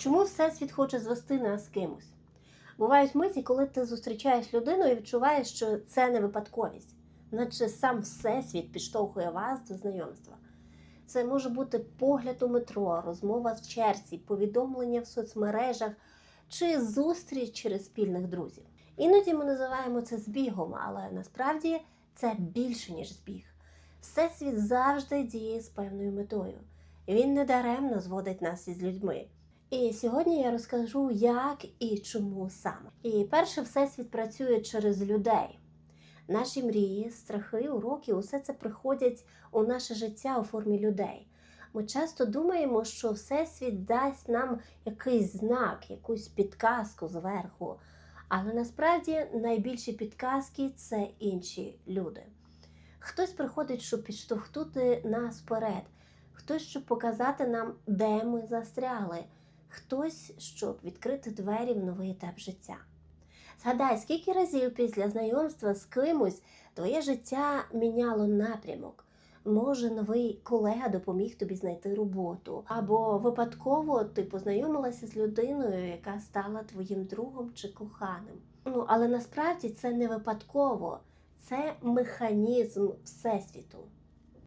Чому Всесвіт хоче звести нас з кимось? Бувають миті, коли ти зустрічаєш людину і відчуваєш, що це не випадковість, наче сам Всесвіт підштовхує вас до знайомства. Це може бути погляд у метро, розмова в черзі, повідомлення в соцмережах чи зустріч через спільних друзів. Іноді ми називаємо це збігом, але насправді це більше, ніж збіг. Всесвіт завжди діє з певною метою. Він недаремно зводить нас із людьми. І сьогодні я розкажу, як і чому саме. І перше, всесвіт працює через людей. Наші мрії, страхи, уроки усе це приходять у наше життя у формі людей. Ми часто думаємо, що Всесвіт дасть нам якийсь знак, якусь підказку зверху. Але насправді найбільші підказки це інші люди. Хтось приходить, щоб підштовхнути нас вперед, хтось, щоб показати нам, де ми застрягли, хтось, щоб відкрити двері в новий етап життя. Згадай, скільки разів після знайомства з кимось твоє життя міняло напрямок. Може, новий колега допоміг тобі знайти роботу, або випадково ти познайомилася з людиною, яка стала твоїм другом чи коханим. Ну, але насправді це не випадково, це механізм Всесвіту.